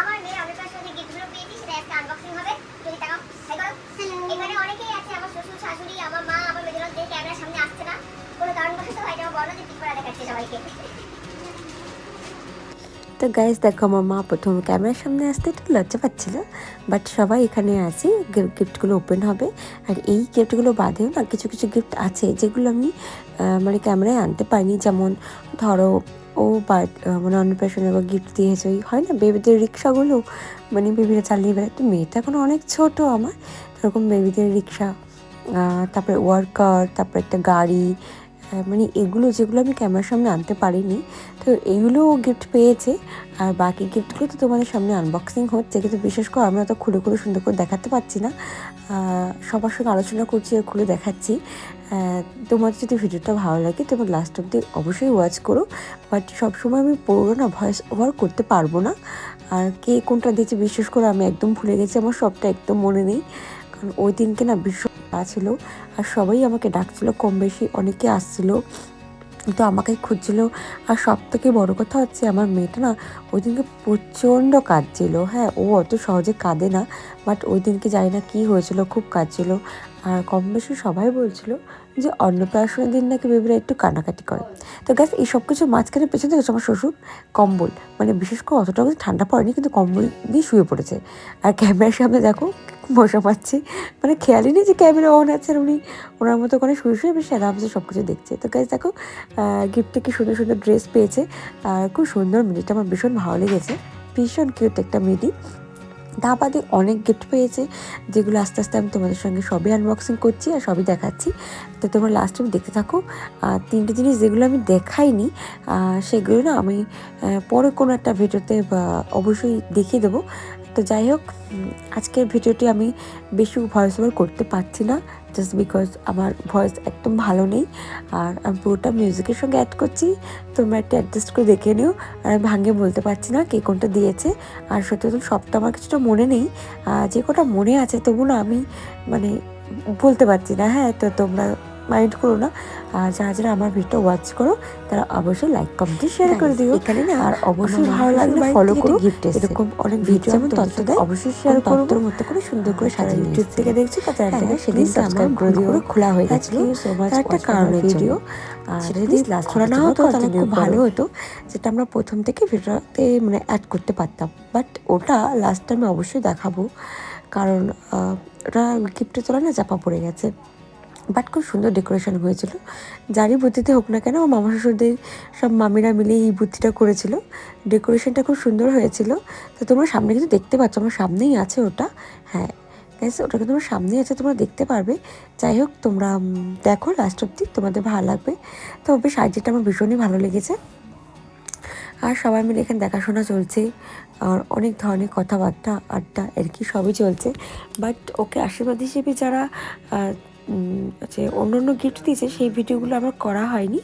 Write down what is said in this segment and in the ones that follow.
আমার মেয়ের অন্নপ্রাশন যে গিফটগুলো পেয়েছি সেটা একটা আনবক্সিং হবে। যদি করো, এখানে অনেকেই আছে, আমার শ্বশুর, শাশুড়ি, আমার মা, আমার ক্যামেরার সামনে আসছে না, কোনো আমার যে দেখাচ্ছে সবাইকে। তো গাইজ দেখো আমার মা প্রথম ক্যামেরার সামনে আসতে একটু লজ্জা পাচ্ছিল বাট সবাই এখানে আছি গিফটগুলো ওপেন হবে। আর এই গিফটগুলো বাদেও না কিছু কিছু গিফট আছে, যেগুলো আমি মানে ক্যামেরায় আনতে পারিনি। যেমন ধরো ও বাট মানে অন্নপ্রাশনে বা গিফট দিয়েছে। ওই হয় না বেবিদের রিক্সাগুলো মানে বেবিরা চালিয়ে বেড়ায়। তো মেয়েটা এখন অনেক ছোট আমার। এরকম বেবিদের রিক্সা তারপরে ওয়ার্কার তারপরে একটা গাড়ি মানে এগুলো যেগুলো আমি ক্যামেরার সামনে আনতে পারিনি, তো এগুলোও গিফট পেয়েছে। আর বাকি গিফটগুলো তো তোমাদের সামনে আনবক্সিং হচ্ছে কিন্তু বিশেষ করে আমরা তো খুলে খুলে সুন্দর করে দেখাতে পারছি না। সবার সঙ্গে আলোচনা করছি আর খুলে দেখাচ্ছি। তোমার যদি ভিডিওটা ভালো লাগে, তোমার লাস্ট অব্দি অবশ্যই ওয়াচ করো। বাট সবসময় আমি পুরো না ভয়েস ওভার করতে পারব না। আর কে কোনটা দিয়েছে, বিশেষ করে আমি একদম ভুলে গেছি, আমার সবটা একদম মনে নেই। কারণ ওই দিনকে না ভীষণ ছিল আর সবাই আমাকে ডাকছিল, কম বেশি অনেকে আসছিল। তো আমাকে খুঁজছিল। আর সব থেকে বড়ো কথা হচ্ছে আমার মেয়েটা না ওই দিনকে প্রচণ্ড কাঁদছিল। হ্যাঁ ও অত সহজে কাঁদে না বাট ওই দিনকে জানি না কী হয়েছিল, খুব কাঁদছিল। আর কম বেশি সবাই বলছিল যে অন্নপ্রাশনের দিন নাকি বেবিরা একটু কান্নাকাটি করে। তো গ্যাস এই সব কিছু মাঝখানে পেছনে দেখেছ আমার শ্বশুর? কম্বল। মানে বিশেষ করে অতটা ঠান্ডা পড়েনি, কিন্তু কম্বল দিয়ে শুয়ে পড়েছে। আর ক্যামেরার সামনে দেখো মশা পাচ্ছি। মানে খেয়ালই নেই যে ক্যামেরা অন আছে আর উনি ওনার মতো করে শুয়ে শুয়ে বেশ আরামসে সব কিছু দেখছে। তো গাইজ দেখো গিফটে কি সুন্দর সুন্দর ড্রেস পেয়েছে। আর খুব সুন্দর মিডিটা আমার ভীষণ ভালো লেগেছে। ভীষণ কিউট একটা মিডি। তা বাদে অনেক গিফট পেয়েছে, যেগুলো আস্তে আস্তে আমি তোমাদের সঙ্গে সবই আনবক্সিং করছি আর সবই দেখাচ্ছি। তো তোমরা লাস্ট আমি দেখতে থাকো। আর তিনটে জিনিস যেগুলো আমি দেখাইনি সেগুলো না আমি পরে কোনো একটা ভিডিওতে অবশ্যই দেখিয়ে দেবো। তো যাই হোক আজকের ভিডিওটি আমি বেশি ভয়েস ওভার করতে পারছি না জাস্ট বিকজ আমার ভয়েস একদম ভালো নেই, আর আমি পুরোটা মিউজিকের সঙ্গে অ্যাড করছি, তোমরা একটু অ্যাডজাস্ট করে দেখে নিও, আর আমি ভাঙে বলতে পারছি না কে কোনটা দিয়েছে, আর সত্যি তো সবটা আমার কিছুটা মনে নেই যে কটা মনে আছে তবু না আমি মানে বলতে পারছি না হ্যাঁ তো তোমরা মাইন্ড করো না। আর যারা যারা আমার ভিডিওটা ওয়াচ করো তারা অবশ্যই লাইক কমেন্ট শেয়ার করে দিও। এখানে না আর অবশ্যই ভালো লাগলে ফলো করো। gift এরকম অনেক ভিডিও যেমন তথ্য তথ্য দেয়, অবশ্যই শেয়ার করব। তথ্যের মতো করে সুন্দর করে সাজিয়ে ইউটিউব থেকে দেখছি হ্যাঁ, চ্যানেলটাকে সেদিন সাবস্ক্রাইব করে দিও। খোলা হয়ে গেছিল। একটা video. জন্য। আর যদি লাস্ট খোলা না হতো তাহলে খুব ভালো হতো যেটা আমরা প্রথম থেকে ভিডিওতে মানে অ্যাড করতে পারতাম। বাট ওটা লাস্ট টাইমে অবশ্যই দেখাবো। কারণ ওটা গিফটের তোলা না চাপা পড়ে গেছে। বাট খুব সুন্দর ডেকোরেশন হয়েছিল। যারই বুদ্ধিতে হোক না কেন আমার মামা শ্বশুরদের সব মামিরা মিলে এই বুদ্ধিটা করেছিল। ডেকোরেশনটা খুব সুন্দর হয়েছিল। তো তোমরা সামনে কিন্তু দেখতে পাচ্ছ, আমার সামনেই আছে ওটা। হ্যাঁ গ্যাস ওটা কিন্তু তোমার সামনেই আছে, তোমরা দেখতে পারবে। যাই হোক, তোমরা দেখো লাস্ট অব্দি তোমাদের ভালো লাগবে। তো বেশ আইডিয়াটা আমার ভীষণই ভালো লেগেছে। আর সবাই মিলে এখানে দেখাশোনা চলছে, আর অনেক ধরনের কথাবার্তা, আড্ডা আর কি সবই চলছে। বাট ওকে আশীর্বাদ হিসেবে যারা হচ্ছে অন্য অন্য গিফট দিয়েছে, সেই ভিডিওগুলো আমার করা হয়নি।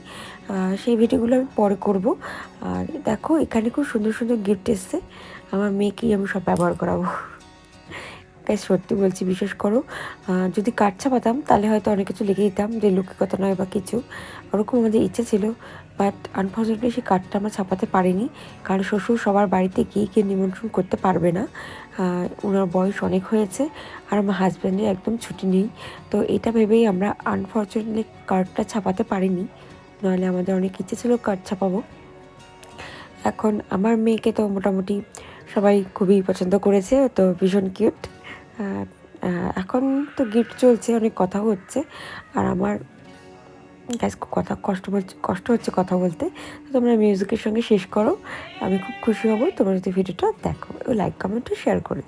সেই ভিডিওগুলো আমি পরে করব। আর দেখো, এখানে খুব সুন্দর সুন্দর গিফট এসছে। আমার মেয়েকেই আমি সব ব্যবহার করাবো। তাই সত্যি বলছি বিশেষ করো। যদি কাঠ ছাপাতাম, তাহলে হয়তো অনেক কিছু লিখে দিতাম, যে লোকের কথা নয় বা কিছু। ওরকম আমাদের ইচ্ছা ছিল। বাট আনফর্চুনেটলি সেই কার্ডটা আমরা ছাপাতে পারিনি। কারণ শ্বশুর সবার বাড়িতে গিয়ে কেউ নিমন্ত্রণ করতে পারবে না। ওনার বয়স অনেক হয়েছে আর আমার হাজব্যান্ডের একদম ছুটি নেই। তো এটা ভেবেই আমরা আনফর্চুনেটলি কার্ডটা ছাপাতে পারিনি। নাহলে আমাদের অনেক ইচ্ছে ছিল কার্ড ছাপাবো। এখন আমার মেয়েকে তো মোটামুটি সবাই খুবই পছন্দ করেছে। তো ভীষণ কিউট এখন তো গিফট চলছে, অনেক কথা হচ্ছে। আর আমার গ্যাস কথা, কষ্ট কষ্ট হচ্ছে কথা বলতে। তো তোমরা মিউজিকের সঙ্গে শেষ করো। আমি খুব খুশি হব, তোমরা যদি ভিডিওটা দেখো লাইক কমেন্ট শেয়ার করে